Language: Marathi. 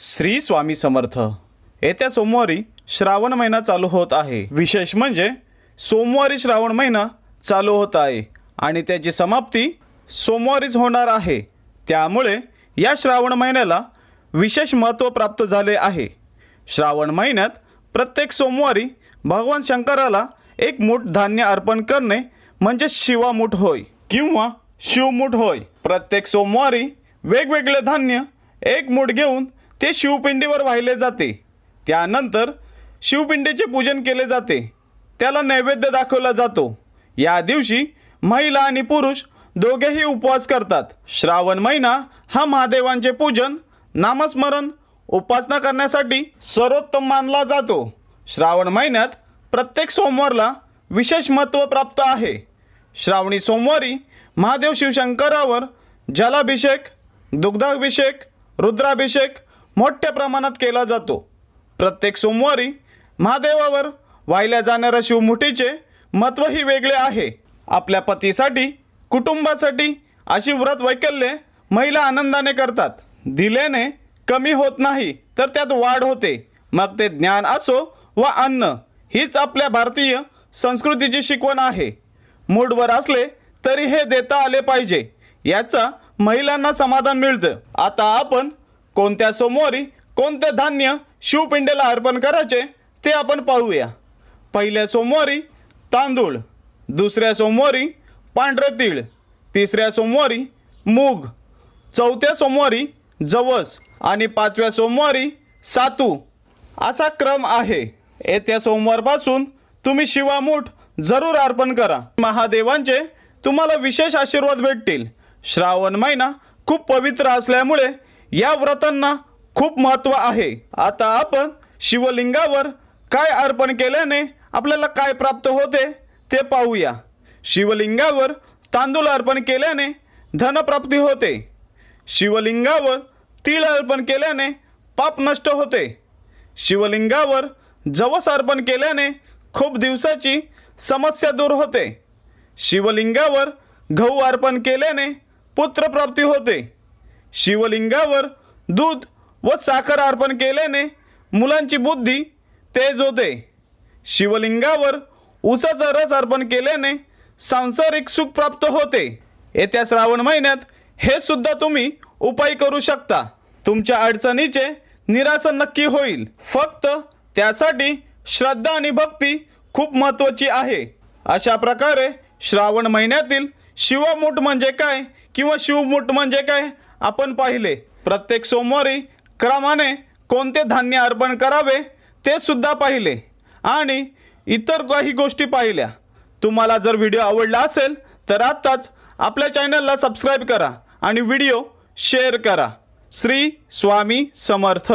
श्री स्वामी समर्थ येत्या सोमवारी श्रावण महिना चालू होत आहे. विशेष म्हणजे सोमवारी श्रावण महिना चालू होत आहे आणि त्याची समाप्ती सोमवारीच होणार आहे. त्यामुळे या श्रावण महिन्याला विशेष महत्त्व प्राप्त झाले आहे. श्रावण महिन्यात प्रत्येक सोमवारी भगवान शंकराला एक मूठ धान्य अर्पण करणे म्हणजे शिवामूठ होय किंवा शिवमूठ होय. प्रत्येक सोमवारी वेगवेगळे धान्य एक मूठ घेऊन ते शिवपिंडीवर वाहिले जाते. त्यानंतर शिवपिंडीचे पूजन केले जाते. त्याला नैवेद्य दाखवला जातो. या दिवशी महिला आणि पुरुष दोघेही उपवास करतात. श्रावण महिना हा महादेवांचे पूजन नामस्मरण उपासना करण्यासाठी सर्वोत्तम मानला जातो. श्रावण महिन्यात प्रत्येक सोमवारला विशेष महत्त्व प्राप्त आहे. श्रावणी सोमवारी महादेव शिवशंकरावर जलाभिषेक दुग्धाभिषेक रुद्राभिषेक मोठ्या प्रमाणात केला जातो. प्रत्येक सोमवारी महादेवावर वाहिल्या जाणाऱ्या शिवमुठीचे महत्त्वही वेगळे आहे. आपल्या पतीसाठी कुटुंबासाठी अशी व्रत वैकल्ये महिला आनंदाने करतात. दिल्याने कमी होत नाही तर त्यात वाढ होते. मग ते ज्ञान असो व अन्न हीच आपल्या भारतीय संस्कृतीची शिकवण आहे. मूडवर असले तरी हे देता आले पाहिजे. याचा महिलांना समाधान मिळतं. आता आपण कोणत्या सोमवारी कोणते धान्य शिवपिंडेला अर्पण करायचे ते आपण पाहूया. पहिल्या सोमवारी तांदूळ दुसऱ्या सोमवारी पांढरे तीळ तिसऱ्या सोमवारी मूग चौथ्या सोमवारी जवस आणि पाचव्या सोमवारी सातू. असा क्रम आहे. येत्या सोमवारपासून तुम्ही शिवामूठ जरूर अर्पण करा. महादेवांचे तुम्हाला विशेष आशीर्वाद भेटतील. श्रावण महिना खूप पवित्र असल्यामुळे या व्रतांना खूप महत्त्व आहे. आता आपण शिवलिंगावर काय अर्पण केल्याने आपल्याला काय प्राप्त होते ते पाहूया. शिवलिंगावर तांदूळ अर्पण केल्याने धनप्राप्ती होते. शिवलिंगावर तीळ अर्पण केल्याने पाप नष्ट होते. शिवलिंगावर जवस अर्पण केल्याने खूप दिवसाची समस्या दूर होते. शिवलिंगावर गहू अर्पण केल्याने पुत्रप्राप्ती होते. शिवलिंगावर दूध व साखर अर्पण केल्याने मुलांची बुद्धी तेज होते. शिवलिंगावर उसाचा रस अर्पण केल्याने सांसारिक सुख प्राप्त होते. येत्या श्रावण महिन्यात हे सुद्धा तुम्ही उपाय करू शकता. तुमच्या अडचणीचे निरासन नक्की होईल. फक्त त्यासाठी श्रद्धा आणि भक्ती खूप महत्त्वाची आहे. अशा प्रकारे श्रावण महिन्यातील शिवमूठ म्हणजे काय किंवा शिवमूठ म्हणजे काय आपण पाहिले. प्रत्येक सोमवारी क्रमाने कोणते धान्य अर्पण करावे ते सुद्धा पाहिले. आणि इतर काही गोष्टी पाहिल्या. तुम्हाला जर व्हिडिओ आवडला असेल तर आत्ताच आपल्या चॅनलला सबस्क्राईब करा आणि व्हिडिओ शेअर करा. श्री स्वामी समर्थ.